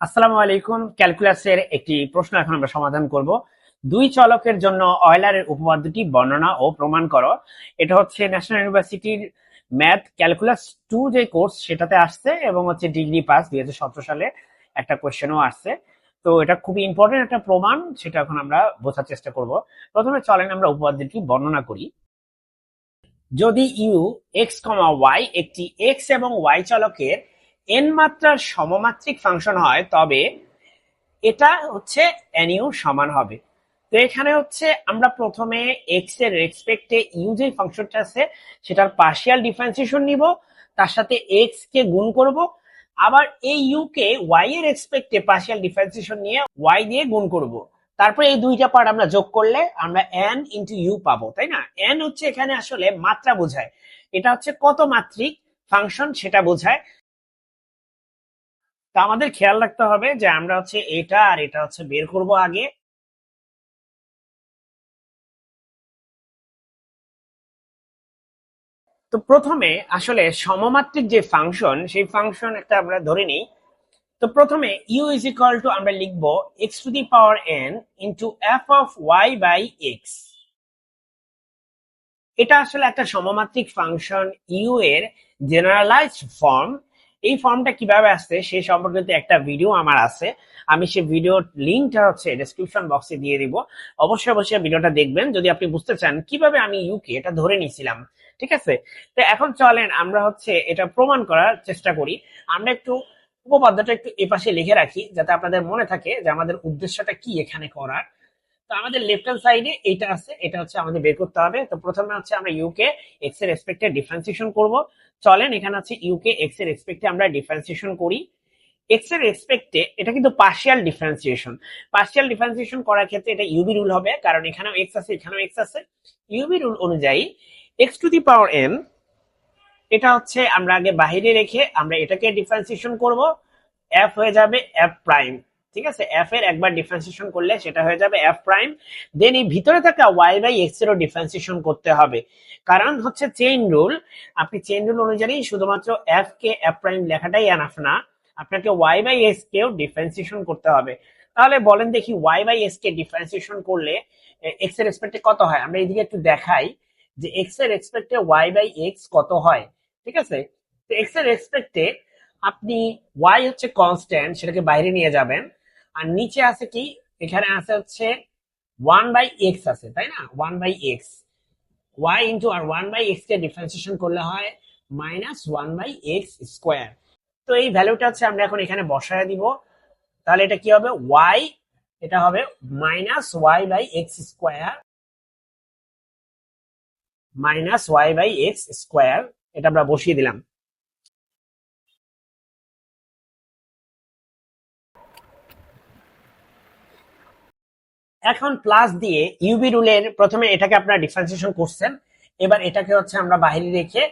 আসসালামু আলাইকুম। ক্যালকুলাসের একটি প্রশ্ন এখন আমরা সমাধান করব। দুই চলকের জন্য অয়লারের উপপাদ্যটি বর্ণনা ও প্রমাণ করো। এটা হচ্ছে ন্যাশনাল ইউনিভার্সিটির ম্যাথ ক্যালকুলাস টু যে কোর্স সেটাতে আসছে এবং হচ্ছে ডিগ্রি পাস দুই হাজার সতেরো সালে একটা কোয়েশ্চেনও আসছে। তো এটা খুবই ইম্পর্টেন্ট একটা প্রমাণ, সেটা এখন আমরা বোঝার চেষ্টা করব। প্রথমে চলেন আমরা উপপাদ্যটি বর্ণনা করি। যদি ইউ এক্স কমা ওয়াই একটি এক্স এবং ওয়াই চলকের এন মাত্রার সমমাত্রিক ফাংশন হয়, তবে এটা হচ্ছে এন ইউ সমান হবে। তো এখানে হচ্ছে আমরা প্রথমে এক্সের রেসপেক্টে ইউ যে ফাংশনটা আছে, সেটার পার্শিয়াল ডিফারেন্সিয়েশন নিব, তার সাথে এক্স কে গুণ করব, আবার এই ইউ কে ওয়াই এর রেসপেক্টে পার্শিয়াল ডিফারেন্সিয়েশন নিয়ে ওয়াই দিয়ে গুণ করব। তারপরে এই দুইটা পার্ট আমরা যোগ করলে আমরা এন ইন্টু ইউ পাবো, তাই না? এন হচ্ছে এখানে আসলে মাত্রা বোঝায়। এটা হচ্ছে কত মাত্রিক ফাংশন সেটা বোঝায়। তা আমাদের খেয়াল রাখতে হবে যে আমরা হচ্ছে এটা আর এটা হচ্ছে বের করব আগে। তো প্রথমে আসলে সমমাত্রিক যে ফাংশন সেই ফাংশন একটা আমরা ধরে নিই। তো প্রথমে ইউ ইজ ইকুয়াল টু আমরা লিখব x to the power n into f of y by x এটা আসলে একটা সমমাত্রিক ফাংশন ইউ এর জেনারেলাইজড ফর্ম এই ফর্মটা কীভাবে আসছে সে সম্পর্কিত একটা ভিডিও আমার আছে। আমি সেই ভিডিওর লিঙ্কটা হচ্ছে ডেসক্রিপশন বক্সে দিয়ে দিব। অবশ্যই অবশ্যই ভিডিওটা দেখবেন। যদি আপনি বুঝতে চান কীভাবে আমি ইউকে এটা ধরে নিয়েছিলাম, ঠিক আছে? তো এখন চলেন আমরা হচ্ছে এটা প্রমাণ করার চেষ্টা করি। আমরা একটু উপপাদ্যটা একটু এপাশে লিখে রাখি যাতে আপনাদের মনে থাকে যে আমাদের উদ্দেশ্যটা কি এখানে করার। তো আমাদের লেফট হ্যান্ড সাইডে এটা আছে, এটা হচ্ছে আমাদের বের করতে হবে। তো প্রথমে হচ্ছে আমরা ইউকে এক্সের রেসপেক্টে ডিফারেন্সিয়েশন করব। চলেন, এখানে আছে ইউকে এক্সের রেসপেক্টে আমরা ডিফারেন্সিয়েশন করি। এক্সের রেসপেক্টে এটা কিন্তু পার্শিয়াল ডিফারেন্সিয়েশন পার্শিয়াল ডিফারেন্সিয়েশন করার ক্ষেত্রে এটা ইউবি রুল হবে, কারণ এখানেও এক্স আছে, এখানেও এক্স আছে। ইউবি রুল অনুযায়ী X to the power N এটা হচ্ছে আমরা আগে বাহিরে রেখে আমরা এটাকে ডিফারেন্সিয়েশন করব। এফ হয়ে যাবে এফ প্রাইম ঠিক আছে? এফ এর একবার ডিফারেন্সিয়েশন করলে সেটা হয়ে যাবে এফ প্রাইম দেন এই ভিতরে থাকা ওয়াই বাই এক্স এরও ডিফারেন্সিয়েশন করতে হবে। কারণ হচ্ছে চেইন রুল আপনি চেইন রুল অনুযায়ী শুধুমাত্র F K F prime লেখাটাই enough না। আপনাকে ওয়াই বাই এক্স কেও ডিফারেন্সিয়েশন করতে হবে। তাহলে বলেন দেখি ওয়াই বাই এক্স কে ডিফারেন্সিয়েশন করলে এক্সের রেসপেক্টে কত হয়? আমরা এইদিকে একটু দেখাই যে এক্সের রেসপেক্টে ওয়াই বাই এক্স কত হয়। ঠিক আছে? তো এক্সের রেসপেক্টে আপনি ওয়াই হচ্ছে কনস্ট্যান্ট সেটাকে বাইরে নিয়ে যাবেন। আর নিচে আছে কি? এখানে আছে হচ্ছে ওয়ান বাই এক্স আছে, তাই না? One by X Y into R one by x কে ডিফারেন্সিয়েশন করলে হয় minus one by X square তো এই ভ্যালুটা হচ্ছে আমরা এখন এখানে বসায় দিব। তাহলে এটা কি হবে? ওয়াই এটা হবে minus Y by X square minus Y by X square এটা আমরা বসিয়ে দিলাম। এখন প্লাস দিয়ে ইউবি রুলের প্রথমে এটাকে আপনারা ডিফারেন্সিয়েশন করছেন। এবার এটাকে হচ্ছে আমরা বাইরে রেখে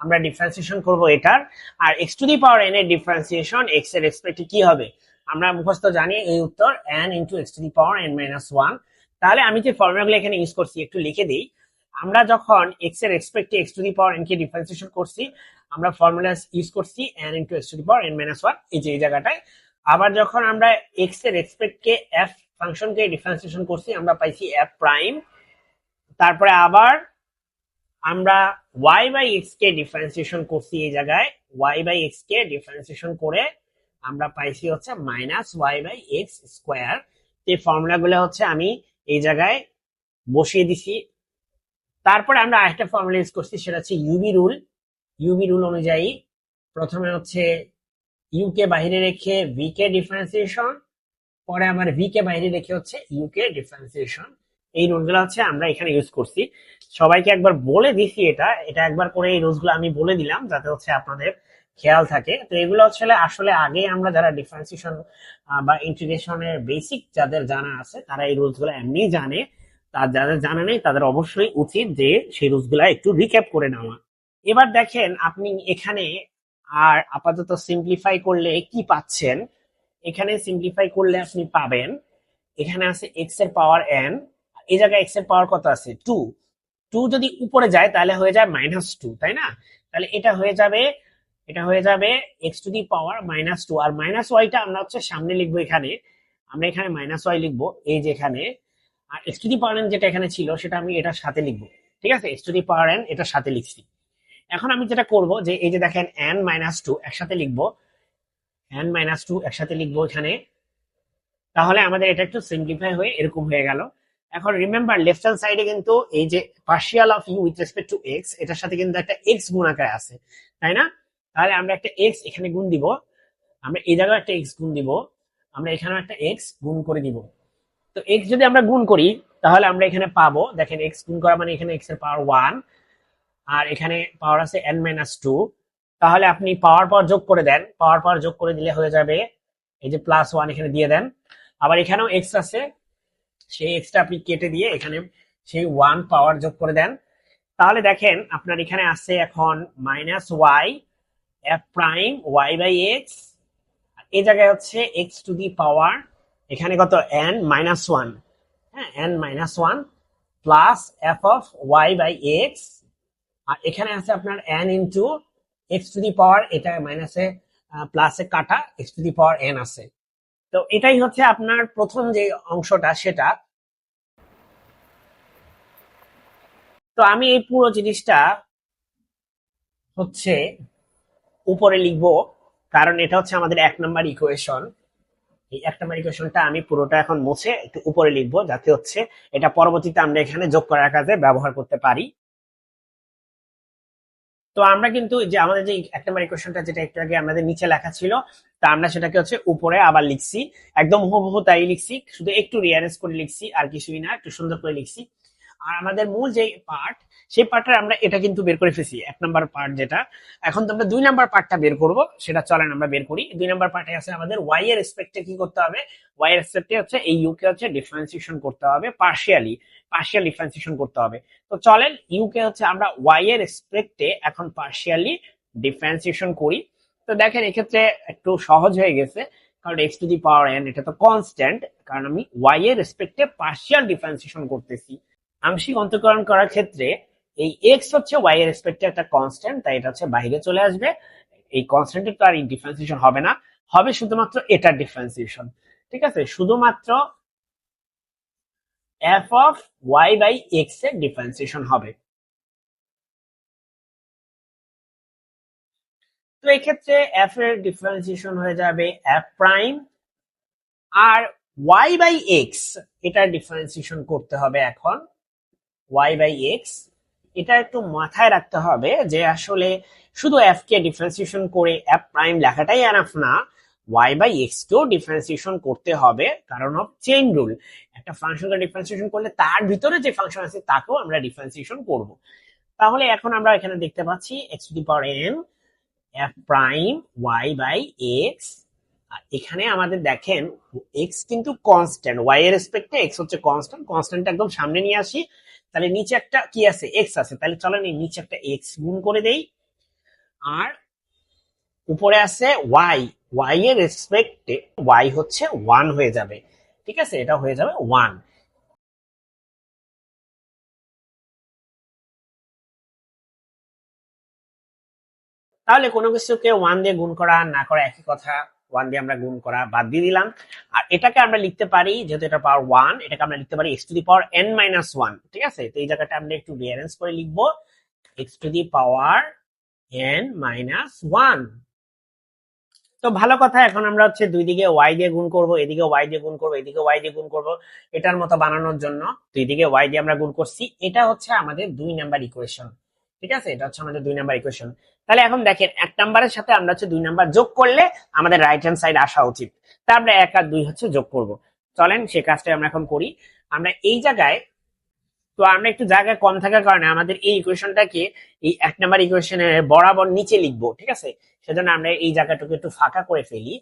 আমরা ডিফারেন্সিয়েশন করব এটার। আর x to the power n এর ডিফারেন্সিয়েশন এক্সের রেসপেক্টে কি হবে? আমরা মুখস্থ জানি এই উত্তর n into x to the power n minus one তাহলে আমি যে ফর্মুলাগুলো এখানে ইউজ করছি, একটু লিখে দিই। আমরা যখন এক্সের রেসপেক্টে x to the power n K differentiation করছি, আমরা ফর্মুলা ইউজ করছি n into x to the power n minus one এই যে এই জায়গাটায়। আবার যখন আমরা এক্সের রেসপেক্টকে এফ ফাংশনকে ডিফারেন্সিয়েশন করছি, আমরা পাইছি এফ প্রাইম তারপরে আবার আমরা ওয়াই বাই এক্স কে ডিফারেন্সিয়েশন করছি এই জায়গায় ওয়াই বাই এক্স কে ডিফারেন্সিয়েশন করে আমরা পাইছি হচ্ছে minus y by x square এই ফর্মুলাগুলো হচ্ছে আমি এই জায়গায় বসিয়ে দিছি। তারপরে আমরা আরেকটা ফর্মুলা ইউজ করছি, সেটা হচ্ছে ইউবি রুল ইউবি রুল অনুযায়ী প্রথমে হচ্ছে ইউ কে বাইরে রেখে ভি কে ডিফারেন্সিয়েশন পরে আবার ভি কে বাইরে রেখে হচ্ছে ইউ কে ডিফারেন্সিয়েশন এই রুলগুলো হচ্ছে আমরা এখানে ইউজ করছি। সবাইকে একবার বলে দিছি এটা। এটা একবার করে এই রুলসগুলো আমি বলে দিলাম যাতে হচ্ছে আপনাদের খেয়াল থাকে। তো এগুলো হচ্ছে আসলে আগে আমরা যারা ডিফারেন্সিয়েশন বা ইন্টিগ্রেশনের বেসিক যাদের জানা আছে, তারা এই রুলসগুলো এমনি জানে। তার যাদের জানা নেই, তাদের অবশ্যই উচিত যে সেই রুলসগুলো একটু রিক্যাপ করে নেওয়া। এবার দেখেন, আপনি এখানে আর আপাতত সিম্পলিফাই করলে কি পাচ্ছেন? এখানে সিম্পলিফাই করলে আপনি পাবেন। এখানে আছে এক্সের পাওয়ার এন এই জায়গায় এক্সের পাওয়ার কত আছে? টু টু যদি উপরে যায়, তাহলে হয়ে যায় মাইনাস টু তাই না? তাহলে এটা হয়ে যাবে, এটা হয়ে যাবে x to the power minus two R minus ওয়াইটা আমরা হচ্ছে সামনে লিখব এখানে। আমরা এখানে মাইনাস ওয়াই লিখব, এই যে এখানে। আর x to the power n যেটা এখানে ছিল, সেটা আমি এটার সাথে লিখব। ঠিক আছে? X to the power n এটার সাথে লিখছি। এখন আমি যেটা করব, যে এই যে দেখেন এন মাইনাস টু একসাথে লিখব। এন মাইনাস টু একসাথে লিখব এখানে। তাহলে আমাদের এটা একটু সিম্পলিফাই হয়ে এরকম হয়ে গেল। এখন রিমেম্বার লেফট হ্যান্ড সাইডে কিন্তু এই যে partial of u with respect to x এটার সাথে কিন্তু একটা এক্স গুণ আকারে আছে, তাই না? তাহলে আমরা একটা এক্স এখানে গুণ দিব। আমরা এই জায়গায় একটা এক্স গুণ দিব। আমরা এখানেও একটা এক্স গুণ করে দিব। তো এক্স যদি আমরা গুণ করি, তাহলে আমরা এখানে পাবো। দেখেন এক্স গুণ করা মানে এখানে এক্সের পাওয়ার ওয়ান আর এখানে পাওয়ার আছে এন মাইনাস টু তাহলে আপনি পাওয়ার পাওয়ার যোগ করে দেন। পাওয়ার পাওয়ার যোগ করে দিলে হয়ে যাবে এই যে প্লাস ওয়ান এখানে দিয়ে দেন। আবার এখানেও এক্স আছে। সেই এক্সটা আপনি কেটে দিয়ে এখানে সেই ওয়ান পাওয়ার যোগ করে দেন। তাহলে দেখেন আপনার এখানে আছে এখন minus y f prime y by x এই জায়গায় হচ্ছে এক্স টু দি পাওয়ার এখানে কত? এন মাইনাস ওয়ান হ্যাঁ n minus one plus f of y by x আর এখানে আছে আপনার n into x to the power এটা মাইনাসে প্লাসে কাটা x to the power n আছে। তো এটাই হচ্ছে আপনার প্রথম যে অংশটা, সেটা। তো আমি এই পুরো জিনিসটা হচ্ছে উপরে লিখব, কারণ এটা হচ্ছে আমাদের এক নাম্বার ইকুয়েশন এই এক নাম্বার ইকুয়েশনটা আমি পুরোটা এখন মুছে একটু উপরে লিখব, যাতে হচ্ছে এটা পরবর্তীতে আমরা এখানে যোগ করার কাজে ব্যবহার করতে পারি। তো আমরা কিন্তু যে আমাদের যে এক নম্বর ইকুয়েশনটা যেটা একটু আগে আমাদের নিচে লেখা ছিল, তা আমরা সেটাকে হচ্ছে উপরে আবার লিখছি। একদম হুবহু তাই লিখছি, শুধু একটু রিয়ারেঞ্জ করে লিখছি আর কিছুই না, একটু সুন্দর করে লিখছি। আর আমাদের মূল যে পার্ট সেই পার্টটা আমরা এটা কিন্তু বের করে ফেলছি, এক নাম্বার পার্ট যেটা। এখন তো আমরা দুই নাম্বার পার্টটা বের করব, সেটা চলেন আমরা বের করি। দুই নাম্বার পার্টে আছে আমাদের ওয়াই এর রেসপেক্টে কি করতে হবে? ওয়াই এর রেসপেক্টে হচ্ছে এই ইউকে হচ্ছে ডিফারেন্সিয়েশন করতে হবে পার্শিয়ালি পার্শিয়াল ডিফারেন্সিয়েশন করতে হবে। তো চলেন ইউকে হচ্ছে আমরা ওয়াই এর রেসপেক্টে এখন পার্শিয়ালি ডিফারেন্সিয়েশন করি। তো দেখেন, এক্ষেত্রে একটু সহজ হয়ে গেছে, কারণ x to the power n এটা তো কনস্ট্যান্ট কারণ আমি ওয়াই এর রেসপেক্টে পার্শিয়াল ডিফারেন্সিয়েশন করতেছি। আংশিক অন্তকরণ করার ক্ষেত্রে এই এক্স হচ্ছে ওয়াই এর রেসপেক্টে একটা কনস্ট্যান্ট তাই এটা হচ্ছে বাইরে চলে আসবে। এই কনস্ট্যান্টের তো আর ডিফারেন্সিয়েশন হবে না, হবে শুধুমাত্র এটার ডিফারেন্সিয়েশন ঠিক আছে? শুধুমাত্র এফ অফ ওয়াই বাই এক্সের ডিফারেন্সিয়েশন হবে। তো এক্ষেত্রে এফ এর ডিফারেন্সিয়েশন হয়ে যাবে এফ প্রাইম আর ওয়াই বাই এক্স এটার ডিফারেন্সিয়েশন করতে হবে এখন। ওয়াই বাই এক্স এটা একটু মাথায় রাখতে হবে যে আসলে শুধু এফ কে ডিফারেন্সিয়েশন করে এফ প্রাইম লেখাটাই এনাফ না ওয়াই বাই এক্স কেও ডিফারেন্সিয়েশন করতে হবে কারণ অফ চেইন রুল একটা ফাংশনকে ডিফারেন্সিয়েশন করলে তার ভিতরে যে ফাংশন আছে তাকেও আমরা ডিফারেন্সিয়েশন করব। তাহলে এখন আমরা এখানে দেখতে পাচ্ছি x to the power n f prime y by x এখানে আমাদের দেখেন এক্স কিন্তু কনস্ট্যান্ট ওয়াই এর রেসপেক্টে এক্স হচ্ছে কনস্ট্যান্ট কনস্ট্যান্ট একদম সামনে নিয়ে আসি তাহলে নিচে একটা কি আছে? এক্স আছে। তাহলে চলেন এই নিচে একটা এক্স গুণ করে দেই। আর উপরে আছে ওয়াই ওয়াই এর রেসপেক্টে ওয়াই হচ্ছে ওয়ান হয়ে যাবে। ঠিক আছে? এটা হয়ে যাবে ওয়ান তাহলে কোনো কিছুকে ওয়ান দিয়ে গুণ করা, না করা একই কথা। ওয়ান দিয়ে আমরা গুণ করা বাদ দিয়ে দিলাম। আর এটাকে আমরা লিখতে পারি, যেহেতু এটা পাওয়ার ওয়ান এটাকে আমরা লিখতে পারি x to the power n minus one ঠিক আছে? তো এই জায়গাটা আমরা একটু রিয়ারেঞ্জ করে লিখব। X to the power n minus one তো ভালো কথা, এখন আমরা হচ্ছে দুই দিকে ওয়াই দিয়ে গুণ করব, এদিকে ওয়াই দিয়ে গুণ করব, এদিকে ওয়াই দিয়ে গুণ করব, এটার মতো বানানোর জন্য দুই দিকে ওয়াই দিয়ে আমরা গুণ করছি। এটা হচ্ছে আমাদের দুই নাম্বার ইকুয়েশন ঠিক আছে? এটা হচ্ছে আমাদের দুই নাম্বার ইকুয়েশন তাহলে এখন দেখেন, এক নাম্বারের সাথে আমরা হচ্ছে দুই নাম্বার যোগ করলে আমাদের রাইট হ্যান্ড সাইড আসা উচিত। তা আমরা এক আর দুই হচ্ছে যোগ করব। চলেন সে কাজটা আমরা এখন করি। আমরা এই জায়গায়, তো আমরা একটু জায়গা কম থাকার কারণে আমাদের এই ইকুয়েশনটাকে এই এক নাম্বার ইকুয়েশনের বরাবর নিচে লিখব, ঠিক আছে? সেজন্য আমরা এই জায়গাটুকু একটু ফাঁকা করে ফেলি।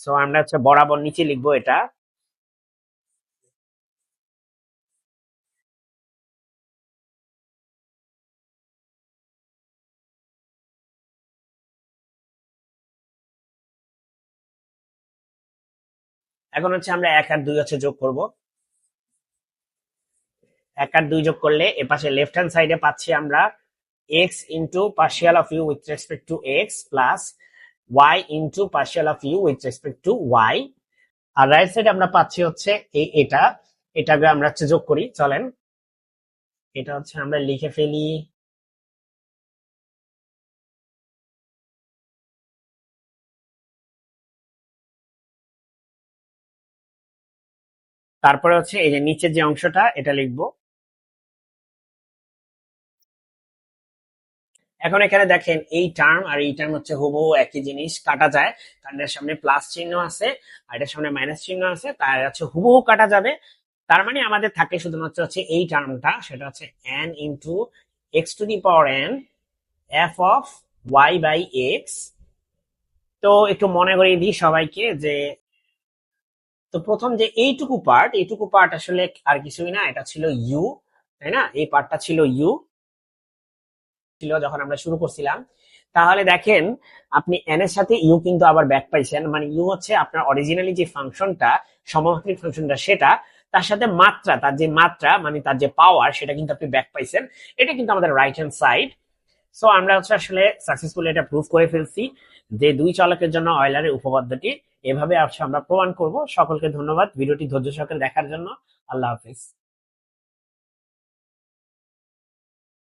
সো আমরা হচ্ছে বরাবর নিচে লিখব এটা। এখন হচ্ছে আমরা এক আর দুই হচ্ছে যোগ করব। এক আর দুই যোগ করলে এপাশে লেফট হ্যান্ড সাইডে পাচ্ছি আমরা x into partial of u with respect to x plus y into partial of u with respect to y R right side আমরা পাচ্ছি হচ্ছে এই এটা। এটাকে আমরা হচ্ছে যোগ করি, চলেন। এটা হচ্ছে আমরা লিখে ফেলি। তারপরে হচ্ছে এই যে নিচের যে অংশটা, এটা লিখব। এখন এখানে দেখেন, এই টার্ম আর এই টার্ম হচ্ছে হুবহু একই জিনিস, কাটা যায়। কারণ এর সামনে প্লাস চিহ্ন আছে, আর এটার সামনে মাইনাস চিহ্ন আছে তার হচ্ছে হুবহু কাটা যাবে। তার মানে আমাদের থাকে শুধুমাত্র হচ্ছে এই টার্মটা সেটা হচ্ছে n into x to the power n f of y by x তো একটু মনে করিয়ে দিই সবাইকে যে তো প্রথম যে এইটুকু পার্ট এইটুকু পার্ট আসলে আর কিছুই না, এটা ছিল ইউ তাই না? এই পার্টটা ছিল ইউ ছিল যখন আমরা শুরু করছিলাম। তাহলে দেখেন, আপনি এন এর সাথে ইউ কিন্তু আবার ব্যাক পাইছেন মানে ইউ হচ্ছে আপনার অরিজিনালি যে ফাংশনটা সমমাত্রিক ফাংশনটা সেটা, তার সাথে মাত্রা, তার যে মাত্রা মানে তার যে পাওয়ার সেটা কিন্তু আপনি ব্যাক পাইছেন। এটা কিন্তু আমাদের রাইট হ্যান্ড সাইড সো আমরা হচ্ছে আসলে সাকসেসফুলি এটা প্রুভ করে ফেলছি যে দুই চালকের জন্য অয়লারের উপপাদ্যটি এভাবে আমরা প্রমাণ করব। সকলকে ধন্যবাদ। ভিডিওটি ধৈর্য সহকারে দেখার জন্য। আল্লাহ হাফিজ।